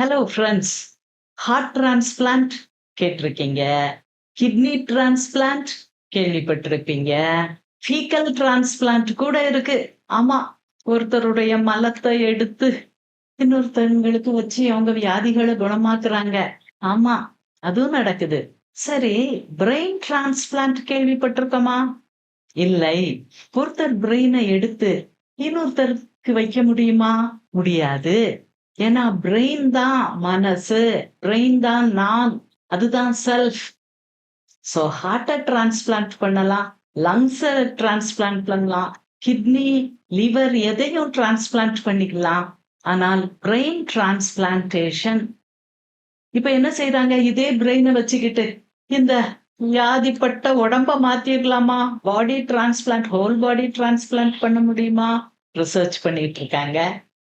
Hello friends heart transplant கேட்டிருக்கீங்க. Kidney transplant கேள்விப்பட்டிருப்பீங்க. Faecal transplant கூட இருக்கு. ஆமா ஒருத்தருடைய மலத்தை எடுத்து இன்னொருத்தவங்களுக்கு வச்சு அவங்க வியாதிகளை குணமாக்குறாங்க. ஆமா அதுவும் நடக்குது. சரி பிரெயின் டிரான்ஸ்பிளான்ட் கேள்விப்பட்டிருக்கோமா? இல்லை. ஒருத்தர் பிரெயினை எடுத்து இன்னொருத்தருக்கு வைக்க முடியுமா? முடியாது. ஏன்னா பிரெயின் தான் மனசு. பிரெயின் தான் நான். அதுதான் செல்ஃப் ஸோ ஹார்ட்டை டிரான்ஸ்பிளான்ட் பண்ணலாம். லங்ஸை டிரான்ஸ்பிளான்ட் பண்ணலாம். கிட்னி லிவர் எதையும் டிரான்ஸ்பிளான்ட் பண்ணிக்கலாம். ஆனால் பிரெயின் டிரான்ஸ்பிளான்டேஷன் இப்ப என்ன செய்யறாங்க இதே பிரெயினை வச்சுக்கிட்டு இந்த வியாதிப்பட்ட உடம்ப மாத்திரலாமா? Body transplant whole body transplant பண்ண முடியுமா? ரிசர்ச் பண்ணிட்டு இருக்காங்க.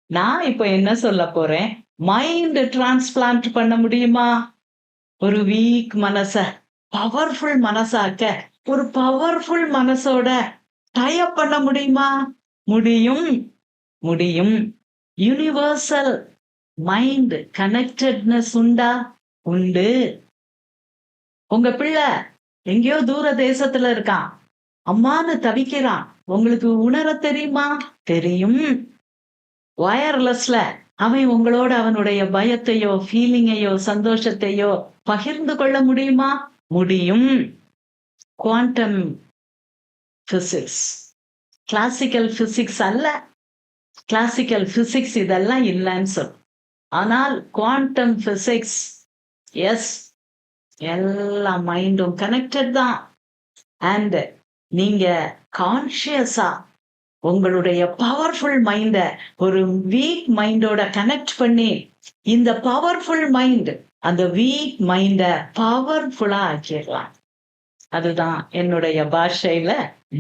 நான் இப்போ என்ன சொல்ல போறேன்? மைண்ட் டிரான்ஸ்பிளான்ட் பண்ண முடியுமா? ஒரு வீக் மனச பவர்ஃபுல் மனசாக்க ஒரு பவர்ஃபுல் மனசோட டயப் பண்ண முடியுமா? முடியும். முடியும். யூனிவர்சல் மைண்ட் கனெக்டட்னஸ் உண்டா? உண்டு. உங்க பிள்ளை எங்கேயோ தூர தேசத்துல இருக்கான். அம்மான்னு தவிக்கிறான். உங்களுக்கு உணர தெரியுமா? தெரியும். வயர்லெஸ்ல அவன் உங்களோட அவனுடைய பயத்தையோ ஃபீலிங்கையோ சந்தோஷத்தையோ பகிர்ந்து கொள்ள முடியுமா? முடியும். குவாண்டம் பிசிக்ஸ் கிளாசிக்கல் பிசிக்ஸ் அல்ல. கிளாசிக்கல் பிசிக்ஸ் இதெல்லாம் இல்லைன்னு சொல். ஆனால் குவாண்டம் பிசிக்ஸ் எஸ் எல்லா மைண்டும் கனெக்டட் தான். அண்ட் நீங்க கான்சியஸா உங்களுடைய பவர்ஃபுல் மைண்ட ஒரு வீக் மைண்டோட கனெக்ட் பண்ணி இந்த பவர்ஃபுல் மைண்ட் அந்த வீக் மைண்ட பவர்ஃபுல்லா ஆக்கிடலாம். அதுதான் என்னுடைய பாஷையில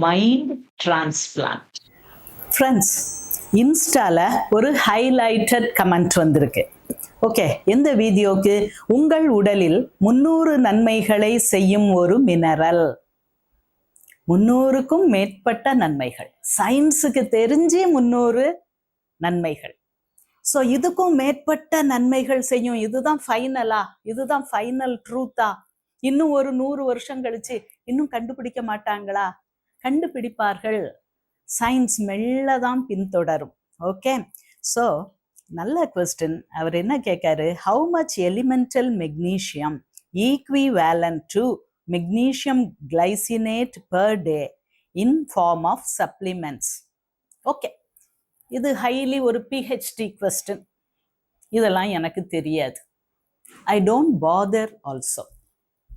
மைண்ட் டிரான்ஸ்பிளான்ட் ஃப்ரெண்ட்ஸ் இன்ஸ்டால ஒரு ஹைலைட்டட் கமெண்ட் வந்திருக்கு. ஓகே இந்த வீடியோக்கு உங்கள் உடலில் முன்னூறு நன்மைகளை செய்யும் ஒரு மினரல் முன்னூறுக்கும் மேற்பட்ட நன்மைகள். சயின்ஸுக்கு தெரிஞ்சு முன்னூறு நன்மைகள். ஸோ இதுக்கும் மேற்பட்ட நன்மைகள் செய்யும். இதுதான் ஃபைனலா இதுதான் ஃபைனல் ட்ரூத்தா இன்னும் ஒரு நூறு வருஷம் கழிச்சு இன்னும் கண்டுபிடிக்க மாட்டாங்களா? கண்டுபிடிப்பார்கள். சயின்ஸ் மெல்ல தான் பின்தொடரும். ஓகே ஸோ நல்ல கொஸ்டின் அவர் என்ன கேட்காரு? How much elemental magnesium equivalent to magnesium glycinate per day in form of supplements okay இது ஹைலி ஒரு பிஹெச்டி கொஸ்டின் இதெல்லாம் எனக்கு தெரியாது. I don't bother also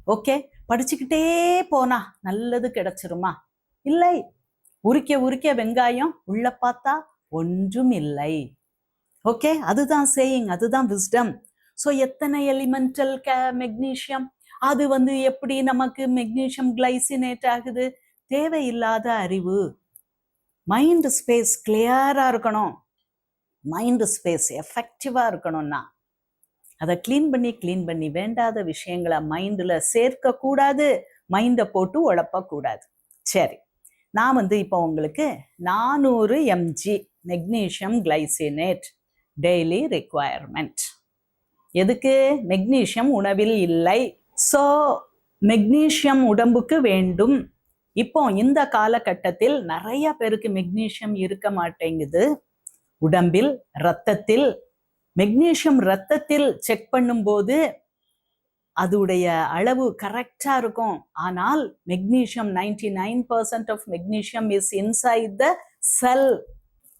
okay படிச்சுக்கிட்டே போனா நல்லது கிடைச்சிருமா? இல்லை. உரிக்க உரிக்க வெங்காயம் உள்ள பார்த்தா ஒன்றும் இல்லை. ஓகே அதுதான் சேயிங் அதுதான் விஸ்டம் ஸோ எத்தனை எலிமெண்டல் க மெக்னீஷியம் அது வந்து எப்படி நமக்கு மெக்னீஷியம் கிளைசினேட் ஆகுது? தேவையில்லாத அறிவு. மைண்ட் ஸ்பேஸ் கிளியரா இருக்கணும். மைண்ட் ஸ்பேஸ் எஃபெக்டிவா இருக்கணும்னா அதை க்ளீன் பண்ணி க்ளீன் பண்ணி வேண்டாத விஷயங்களை மைண்டில் சேர்க்க கூடாது மைண்டை போட்டு உழப்பக்கூடாது. சரி. நான் வந்து இப்போ உங்களுக்கு நானூறு mg magnesium glycinate daily requirement எதுக்கு? மெக்னீஷியம் உணவில் இல்லை. ஸோ மெக்னீஷியம் உடம்புக்கு வேண்டும். இப்போ இந்த காலகட்டத்தில் நிறைய பேருக்கு மெக்னீஷியம் இருக்க மாட்டேங்குது. உடம்பில் ரத்தத்தில் மெக்னீஷியம் ரத்தத்தில் செக் பண்ணும்போது அதோடைய அளவு கரெக்டாக இருக்கும். ஆனால் magnesium ninety nine percent of magnesium is inside the cell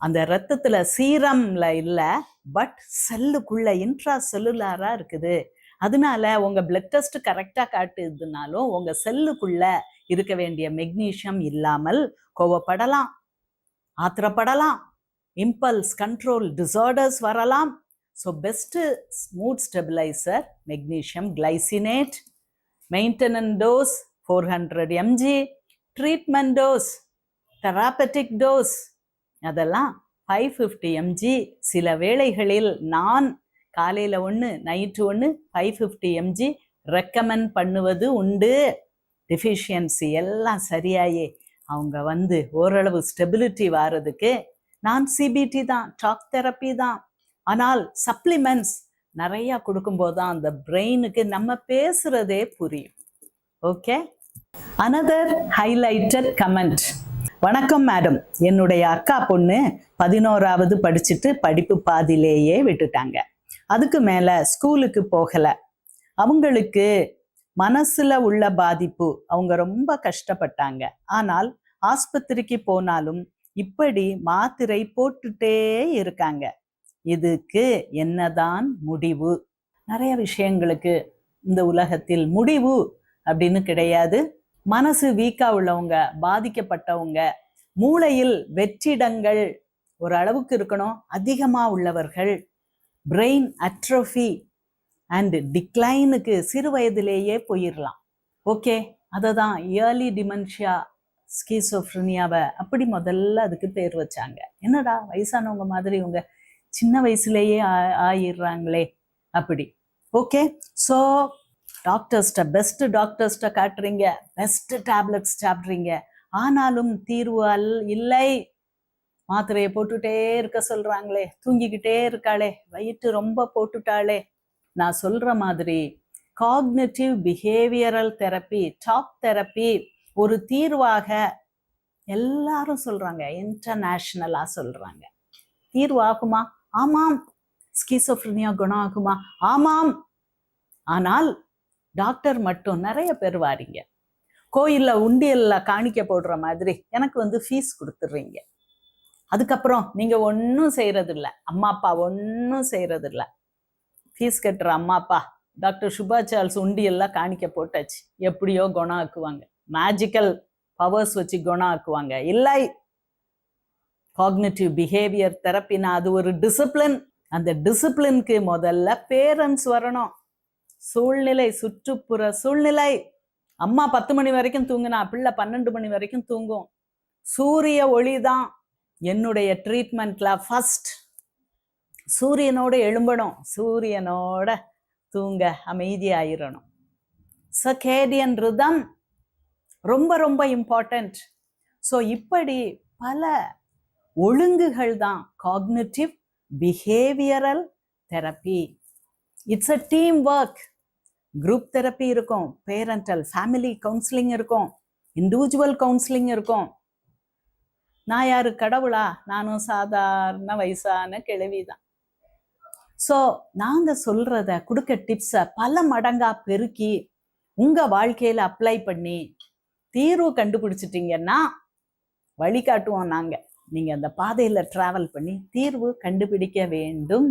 அந்த ரத்தத்தில் சீரம்ல இல்லை பட் செல்லுக்குள்ள இன்ட்ரா செல்லுலாராக இருக்குது. அதனால உங்க பிளட் டெஸ்ட் கரெக்டா காட்டுதுனாலும் உங்க செல்லுக்குள்ள இருக்க வேண்டிய மெக்னீஷியம் இல்லாமல் கோவப்படலாம் ஆத்திரப்படலாம் இம்பல்ஸ் கண்ட்ரோல் டிசார்டர்ஸ் வரலாம். So best smooth stabiliser magnesium glycinate maintenance dose four hundred mg treatment dose therapeutic dose அதெல்லாம் ஃபைவ் ஃபிஃப்டி எம்ஜி சில வேளைகளில் நான் காலையில் ஒன்று நைட்டு ஒன்று ஃபைவ் ஃபிஃப்டி எம்ஜி ரெக்கமெண்ட் பண்ணுவது உண்டு. டிஃபிஷியன்சி எல்லாம் சரியாயே. அவங்க வந்து ஓரளவு ஸ்டெபிலிட்டி வாரதுக்கு நான் சிபிடி தான் டாக் தெரப்பி தான். ஆனால் சப்ளிமெண்ட்ஸ் நிறையா கொடுக்கும்போது தான் அந்த பிரெயினுக்கு நம்ம பேசுறதே புரியும். ஓகே அனதர் ஹைலைட்டட் கமெண்ட் வணக்கம் மேடம் என்னுடைய அக்கா பொண்ணு பதினோராவது படிச்சுட்டு படிப்பு பாதியிலேயே விட்டுட்டாங்க. அதுக்கு மேல ஸ்கூலுக்கு போகல. அவங்களுக்கு மனசுல உள்ள பாதிப்பு. அவங்க ரொம்ப கஷ்டப்பட்டாங்க. ஆனால் ஆஸ்பத்திரிக்கு போனாலும் இப்படி மாத்திரை போட்டுட்டே இருக்காங்க. இதுக்கு என்னதான் முடிவு? நிறைய விஷயங்களுக்கு இந்த உலகத்தில் முடிவு அப்படின்னு கிடையாது. மனசு வீக்கா உள்ளவங்க பாதிக்கப்பட்டவங்க மூளையில் வெற்றிடங்கள் ஒரு அளவுக்கு இருக்கணும். அதிகமா உள்ளவர்கள் பிரெயின் அட்ரோஃபி அண்ட் டிக்ளைனுக்கு சிறு வயதிலேயே போயிடலாம் ஓகே அதை தான் இயர்லி டிமென்ஷியா ஸ்கீசோஃப்ரினியாவை அப்படி முதல்ல அதுக்கு பேர் வச்சாங்க. என்னடா வயசானவங்க மாதிரி இவங்க சின்ன வயசுலேயே ஆ- ஆயிடுறாங்களே அப்படி. ஓகே ஸோ டாக்டர்ஸ்ட்ட பெஸ்ட் டாக்டர்ஸ்ட்ட காட்டுறீங்க. பெஸ்ட் டேப்லெட்ஸ் சாப்பிட்றீங்க. ஆனாலும் தீர்வு அல் இல்லை. மாத்திரையை போட்டுட்டே இருக்க சொல்றாங்களே தூங்கிக்கிட்டே இருக்காளே வயிற்று ரொம்ப போட்டுட்டாளே. நான் சொல்ற மாதிரி cognitive behavioural therapy top therapy ஒரு தீர்வாக எல்லாரும் சொல்றாங்க இன்டர்நேஷனலா சொல்றாங்க. தீர்வாகுமா? ஆமாம். ஸ்கீசோஃப்ரினியா குணம் ஆகுமா ஆமாம். ஆனால் டாக்டர் மட்டும் நிறைய பேர் வாரீங்க. கோயிலில் உண்டியலில் காணிக்க போடுற மாதிரி எனக்கு வந்து ஃபீஸ் கொடுத்துட்றீங்க. அதுக்கப்புறம் நீங்க ஒன்றும் செய்யறது இல்லை அம்மா அப்பா ஒன்றும் செய்யறது இல்லை ஃபீஸ் கட்டுற அம்மா அப்பா டாக்டர் சுபா சார்ல்ஸ் உண்டியெல்லாம் காணிக்க போட்டாச்சு. எப்படியோ குணம் ஆக்குவாங்க மேஜிக்கல் பவர்ஸ் வச்சு குணம் ஆக்குவாங்க இல்லை காக்னேட்டிவ் பிஹேவியர் தெரப்பினா அது ஒரு டிசிப்ளின் அந்த டிசிப்ளின்க்கு முதல்ல பேரண்ட்ஸ் வரணும். சூழ்நிலை சுற்றுப்புற சூழ்நிலை. அம்மா பத்து மணி வரைக்கும் தூங்கினா பிள்ளை பன்னெண்டு மணி வரைக்கும் தூங்கும். சூரிய ஒளி தான் என்னுடைய ட்ரீட்மெண்ட்ல ஃபர்ஸ்ட் சூரியனோட எழும்பணும். சூரியனோட தூங்க அமைதியாயிரணும். சகேடியன் ரிதம் ரொம்ப ரொம்ப இம்பார்ட்டண்ட் ஸோ இப்படி பல ஒழுங்குகள் தான் cognitive behavioural therapy it's a team work group therapy இருக்கும். பேரண்டல் ஃபேமிலி கவுன்சிலிங் இருக்கும். இண்டிவிஜுவல் கவுன்சிலிங் இருக்கும். நான் யாரு? கடவுளா? நானும் சாதாரண வயசான கிழவி தான் ஸோ நாங்கள் சொல்றத கொடுக்க டிப்ஸை பல மடங்கா பெருக்கி உங்க வாழ்க்கையில அப்ளை பண்ணி தீர்வு கண்டுபிடிச்சிட்டீங்கன்னா வழிகாட்டுவோம் நாங்க. நீங்க அந்த பாதையில டிராவல் பண்ணி தீர்வு கண்டுபிடிக்க வேண்டும்.